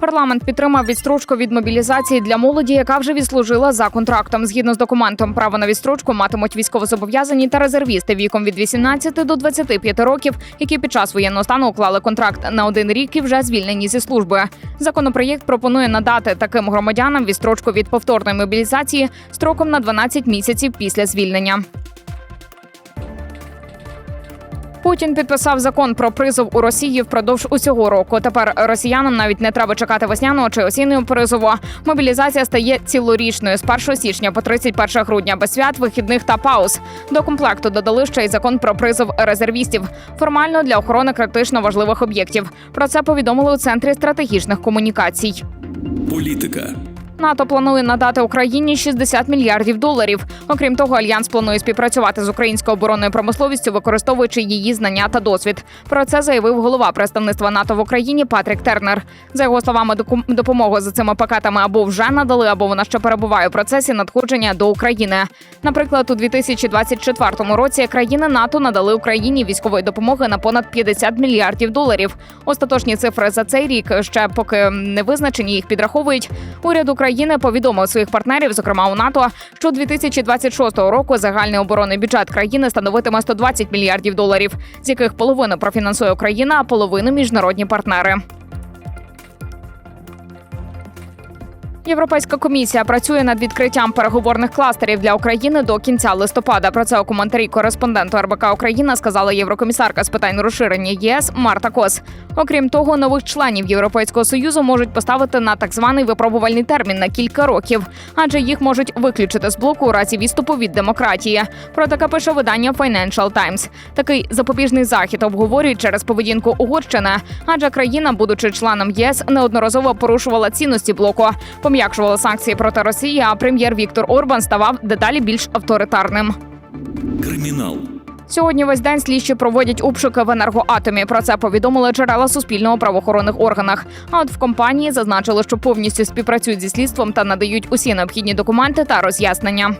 Парламент підтримав відстрочку від мобілізації для молоді, яка вже відслужила за контрактом. Згідно з документом, право на відстрочку матимуть військовозобов'язані та резервісти віком від 18 до 25 років, які під час воєнного стану уклали контракт на один рік і вже звільнені зі служби. Законопроєкт пропонує надати таким громадянам відстрочку від повторної мобілізації строком на 12 місяців після звільнення. Путін підписав закон про призов у Росії впродовж усього року. Тепер росіянам навіть не треба чекати весняного чи осіннього призову. Мобілізація стає цілорічною з 1 січня по 31 грудня без свят, вихідних та пауз. До комплекту додали ще й закон про призов резервістів формально для охорони критично важливих об'єктів. Про це повідомили у центрі стратегічних комунікацій. Політика. НАТО планує надати Україні 60 мільярдів доларів. Окрім того, альянс планує співпрацювати з українською оборонною промисловістю, використовуючи її знання та досвід. Про це заявив голова представництва НАТО в Україні Патрік Тернер. За його словами, допомогу за цими пакетами або вже надали, або вона ще перебуває у процесі надходження до України. Наприклад, у 2024 році країни НАТО надали Україні військової допомоги на понад 50 мільярдів доларів. Остаточні цифри за цей рік ще поки не визначені. Їх підраховують. Уряд України повідомив своїх партнерів, зокрема у НАТО, що 2026 року загальний оборонний бюджет країни становитиме 120 мільярдів доларів, з яких половину профінансує Україна, а половину міжнародні партнери. Європейська комісія працює над відкриттям переговорних кластерів для України до кінця листопада. Про це у коментарі кореспонденту РБК Україна сказала єврокомісарка з питань розширення ЄС Марта Кос. Окрім того, нових членів Європейського союзу можуть поставити на так званий випробувальний термін на кілька років, адже їх можуть виключити з блоку у разі відступу від демократії. Про таке пише видання Financial Times. Такий запобіжний захід обговорюють через поведінку Угорщини, адже країна, будучи членом ЄС, неодноразово порушувала цінності блоку, пом'якшувала санкції проти Росії. А прем'єр Віктор Орбан ставав дедалі більш авторитарним. Кримінал. Сьогодні весь день слідчі проводять обшуки в енергоатомі. Про це повідомили джерела суспільного правоохоронних органах. А от в компанії зазначили, що повністю співпрацюють зі слідством та надають усі необхідні документи та роз'яснення.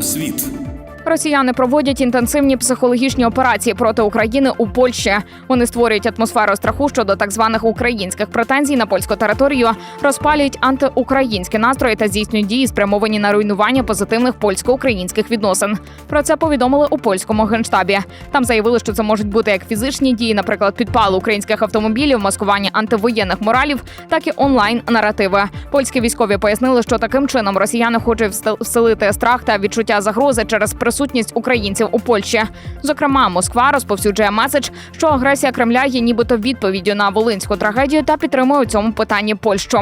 Світ. Росіяни проводять інтенсивні психологічні операції проти України у Польщі. Вони створюють атмосферу страху щодо так званих українських претензій на польську територію, розпалюють антиукраїнські настрої та здійснюють дії, спрямовані на руйнування позитивних польсько-українських відносин. Про це повідомили у польському генштабі. Там заявили, що це можуть бути як фізичні дії, наприклад, підпал українських автомобілів, маскування антивоєнних моралів, так і онлайн наративи. Польські військові пояснили, що таким чином росіяни хочуть вселити страх та відчуття загрози через присутність українців у Польщі. Зокрема, Москва розповсюджує меседж, що агресія Кремля є нібито відповіддю на волинську трагедію та підтримує у цьому питанні Польщу.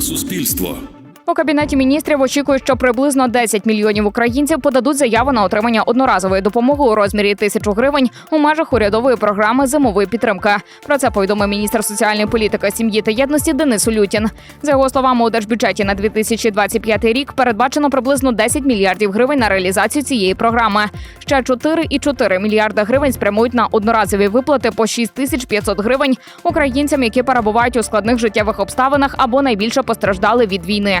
Суспільство. У кабінеті міністрів очікують, що приблизно 10 мільйонів українців подадуть заяву на отримання одноразової допомоги у розмірі тисячу гривень у межах урядової програми зимової підтримки. Про це повідомив міністр соціальної політики, сім'ї та єдності Денис Улютін. За його словами, у держбюджеті на 2025 рік передбачено приблизно 10 мільярдів гривень на реалізацію цієї програми. Ще 4,4 мільярда гривень спрямують на одноразові виплати по 6500 гривень українцям, які перебувають у складних життєвих обставинах або найбільше постраждали від війни.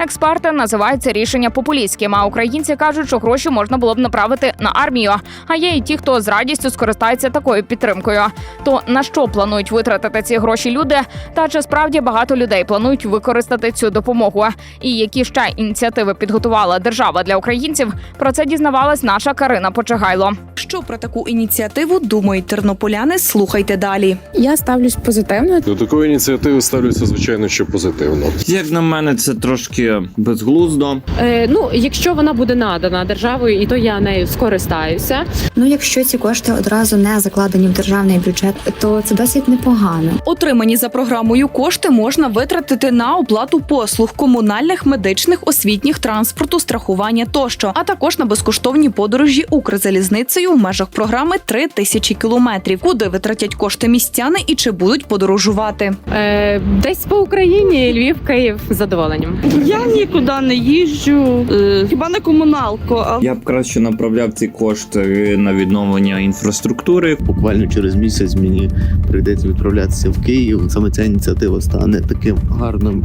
Експерти називають це рішення популістським, а українці кажуть, що гроші можна було б направити на армію. А є і ті, хто з радістю скористається такою підтримкою. То на що планують витратити ці гроші люди? Та чи справді багато людей планують використати цю допомогу? І які ще ініціативи підготувала держава для українців? Про це дізнавалась наша Карина Почегайло. Що про таку ініціативу думають тернополяни? Слухайте далі. Я ставлюсь позитивно. До такої ініціативи ставлюся, звичайно, що позитивно. Як на мене, це трошки безглуздо. Е, ну, якщо вона буде надана державою, і то я нею скористаюся. Ну, якщо ці кошти одразу не закладені в державний бюджет, то це досить непогано. Отримані за програмою кошти можна витратити на оплату послуг комунальних, медичних, освітніх, транспорту, страхування тощо, а також на безкоштовні подорожі Укрзалізницею в межах програми 3 тисячі кілометрів. Куди витратять кошти містяни і чи будуть подорожувати? Е, десь по Україні, Львів, Київ з задоволенням. Я нікуди не їжджу, е, хіба не комуналку. А Я б краще направляв ці кошти на відновлення інфраструктури. буквально через місяць мені прийдеться відправлятися в Київ. Саме ця ініціатива стане таким гарним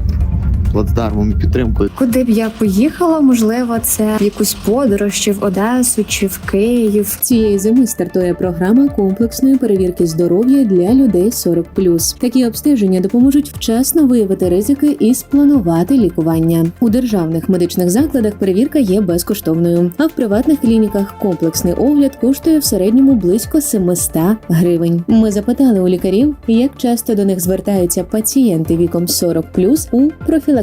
плацдармом і підтримкою. Куди б я поїхала? Можливо, це в якусь подорож, чи в Одесу, чи в Київ. Цієї зими стартує програма комплексної перевірки здоров'я для людей 40+. Такі обстеження допоможуть вчасно виявити ризики і спланувати лікування. У державних медичних закладах перевірка є безкоштовною, а в приватних клініках комплексний огляд коштує в середньому близько 700 гривень. Ми запитали у лікарів, як часто до них звертаються пацієнти віком 40+, у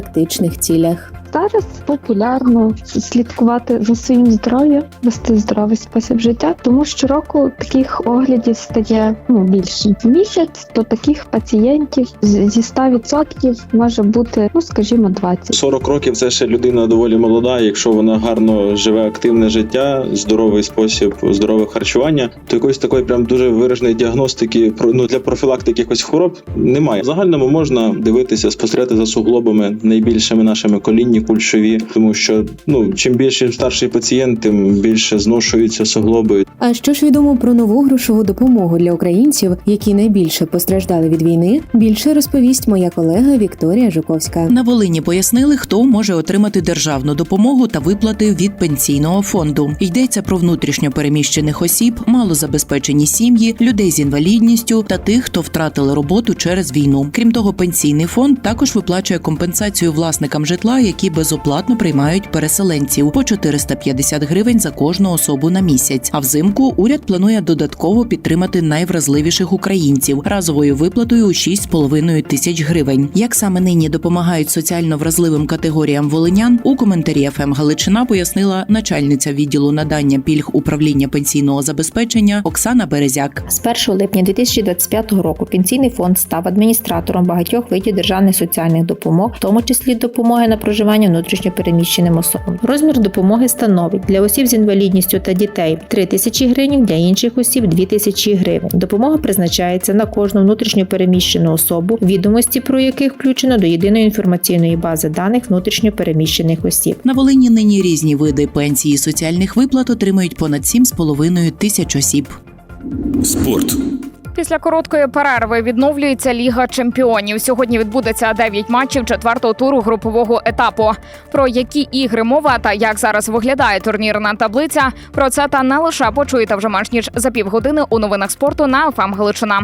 профілактичних цілях. Зараз популярно слідкувати за своїм здоров'ям, вести здоровий спосіб життя, тому щороку таких оглядів стає ну більше. В місяць то таких пацієнтів зі 100% може бути, ну скажімо, 20. 40 років це ще людина доволі молода. Якщо вона гарно живе активне життя, здоровий спосіб, здорове харчування, то якоїсь такої прям дуже вираженої діагностики ну, для профілактики якихось хвороб немає. В загальному можна дивитися, спостерігати за суглобами найбільшими нашими колінні, кульшові, тому що ну чим більше старший пацієнт, тим більше зношуються суглоби. А що ж відомо про нову грошову допомогу для українців, які найбільше постраждали від війни? Більше розповість моя колега Вікторія Жуковська. На Волині пояснили, хто може отримати державну допомогу та виплати від пенсійного фонду. Йдеться про внутрішньо переміщених осіб, малозабезпечені сім'ї, людей з інвалідністю та тих, хто втратили роботу через війну. Крім того, пенсійний фонд також виплачує компенсацію власникам житла, які безоплатно приймають переселенців по 450 гривень за кожну особу на місяць. А взимку уряд планує додатково підтримати найвразливіших українців разовою виплатою у 6,5 тисяч гривень. Як саме нині допомагають соціально вразливим категоріям волинян, у коментарі ФМ Галичина пояснила начальниця відділу надання пільг управління пенсійного забезпечення Оксана Березяк. З 1 липня 2025 року пенсійний фонд став адміністратором багатьох видів державних соціальних допомог, в тому числі допомоги на проживання внутрішньо переміщеним особам. Розмір допомоги становить для осіб з інвалідністю та дітей 3 тисячі гривень, для інших осіб 2 тисячі гривень. Допомога призначається на кожну внутрішньо переміщену особу, відомості про яких включено до єдиної інформаційної бази даних внутрішньо переміщених осіб. На Волині нині різні види пенсії і соціальних виплат отримують понад 7,5 тисяч осіб. Спорт. Після короткої перерви відновлюється Ліга Чемпіонів. Сьогодні відбудеться 9 матчів четвертого туру групового етапу. Про які ігри мова та як зараз виглядає турнірна таблиця. Про це та не лише почуєте вже менш ніж за півгодини у новинах спорту на ФМ Галичина.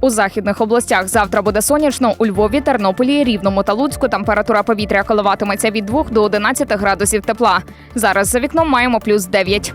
У західних областях завтра буде сонячно. У Львові, Тернополі, Рівному та Луцьку температура повітря коливатиметься від 2 до 11 градусів тепла. Зараз за вікном маємо плюс 9.